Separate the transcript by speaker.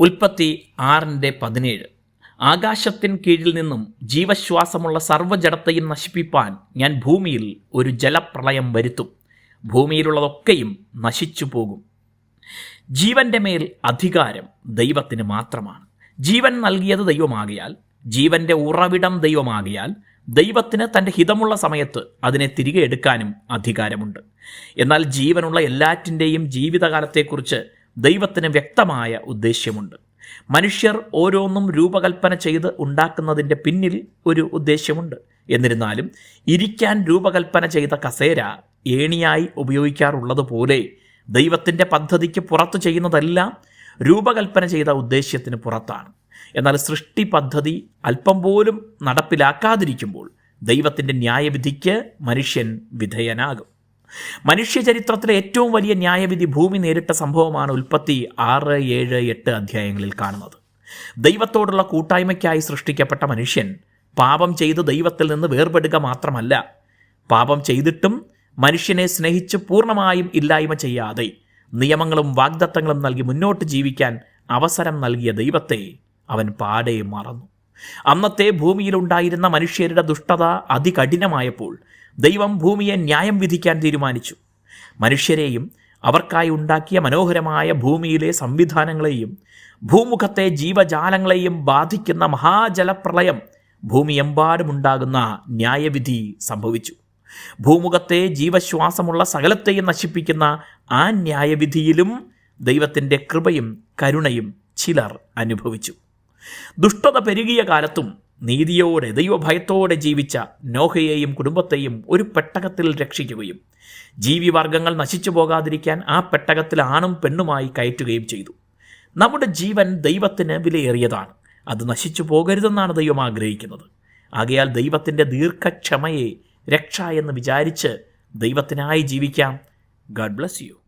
Speaker 1: ഉൽപ്പത്തി ആറിന്റെ പതിനേഴ്. ആകാശത്തിൻ കീഴിൽ നിന്നും ജീവശ്വാസമുള്ള സർവജടത്തെയും നശിപ്പിപ്പാൻ ഞാൻ ഭൂമിയിൽ ഒരു ജലപ്രളയം വരുത്തും. ഭൂമിയിലുള്ളതൊക്കെയും നശിച്ചു പോകും. ജീവന്റെ മേൽ അധികാരം ദൈവത്തിന് മാത്രമാണ്. ജീവൻ നൽകിയത് ദൈവമാകിയാൽ ജീവന്റെ ഉറവിടം ദൈവമാകിയാൽ ദൈവത്തിന് തന്റെ ഹിതമുള്ള സമയത്ത് അതിനെ തിരികെ എടുക്കാനും അധികാരമുണ്ട്. എന്നാൽ ജീവനുള്ള എല്ലാറ്റിന്റെയും ജീവിതകാലത്തെക്കുറിച്ച് ദൈവത്തിന് വ്യക്തമായ ഉദ്ദേശ്യമുണ്ട്. മനുഷ്യർ ഓരോന്നും രൂപകൽപ്പന ചെയ്ത് ഉണ്ടാക്കുന്നതിന്റെ പിന്നിൽ ഒരു ഉദ്ദേശ്യമുണ്ട്. എന്നിരുന്നാലും ഇരിക്കാൻ രൂപകൽപ്പന ചെയ്ത കസേര ഏണിയായി ഉപയോഗിക്കാറുള്ളതുപോലെ ദൈവത്തിന്റെ പദ്ധതിക്ക് പുറത്തു ചെയ്യുന്നതെല്ലാം രൂപകൽപ്പന ചെയ്ത ഉദ്ദേശ്യത്തിന് പുറത്താണ്. എന്നാൽ സൃഷ്ടി പദ്ധതി അല്പം പോലും നടപ്പിലാക്കാതിരിക്കുമ്പോൾ ദൈവത്തിന്റെ ന്യായവിധിക്ക് മനുഷ്യൻ വിധേയനാകും. മനുഷ്യചരിത്രത്തിലെ ഏറ്റവും വലിയ ന്യായവിധി ഭൂമി നേരിട്ട സംഭവമാണ് ഉൽപ്പത്തി ആറ് ഏഴ് എട്ട് അധ്യായങ്ങളിൽ കാണുന്നത്. ദൈവത്തോടുള്ള കൂട്ടായ്മയ്ക്കായി സൃഷ്ടിക്കപ്പെട്ട മനുഷ്യൻ പാപം ചെയ്ത് ദൈവത്തിൽ നിന്ന് വേർപെടുക മാത്രമല്ല പാപം ചെയ്തിട്ടും മനുഷ്യനെ സ്നേഹിച്ച് പൂർണമായും ഇല്ലായ്മ ചെയ്യാതെ നിയമങ്ങളും വാഗ്ദത്തങ്ങളും നൽകി മുന്നോട്ട് ജീവിക്കാൻ അവസരം നൽകിയ ദൈവത്തെ അവൻ പാടെ മറന്നു. അന്നത്തെ ഭൂമിയിലുണ്ടായിരുന്ന മനുഷ്യരുടെ ദുഷ്ടത അതികഠിനമായപ്പോൾ ദൈവം ഭൂമിയെ ന്യായം വിധിക്കാൻ തീരുമാനിച്ചു. മനുഷ്യരെയും അവർക്കായി ഉണ്ടാക്കിയ മനോഹരമായ ഭൂമിയിലെ സംവിധാനങ്ങളെയും ഭൂമുഖത്തെ ജീവജാലങ്ങളെയും ബാധിക്കുന്ന മഹാജലപ്രളയം ഭൂമിയെമ്പാടുമുണ്ടാകുന്ന ന്യായവിധി സംഭവിച്ചു. ഭൂമുഖത്തെ ജീവശ്വാസമുള്ള സകലത്തെയും നശിപ്പിക്കുന്ന ആ ന്യായവിധിയിലും ദൈവത്തിന്റെ കൃപയും കരുണയും ചിലർ അനുഭവിച്ചു. ദുഷ്ടത പെരുകിയ കാലത്തും നീതിയോടെ ദൈവഭയത്തോടെ ജീവിച്ച നോഹയെയും കുടുംബത്തെയും ഒരു പെട്ടകത്തിൽ രക്ഷിക്കുകയും ജീവിവർഗങ്ങൾ നശിച്ചു പോകാതിരിക്കാൻ ആ പെട്ടകത്തിൽ ആണും പെണ്ണുമായി കയറ്റുകയും ചെയ്തു. നമ്മുടെ ജീവൻ ദൈവത്തിന് വിലയേറിയതാണ്. അത് നശിച്ചു പോകരുതെന്നാണ് ദൈവം ആഗ്രഹിക്കുന്നത്. ആകയാൽ ദൈവത്തിന്റെ ദീർഘക്ഷമയെ രക്ഷ എന്ന് വിചാരിച്ച് ദൈവത്തിനായി ജീവിക്കാം. God bless you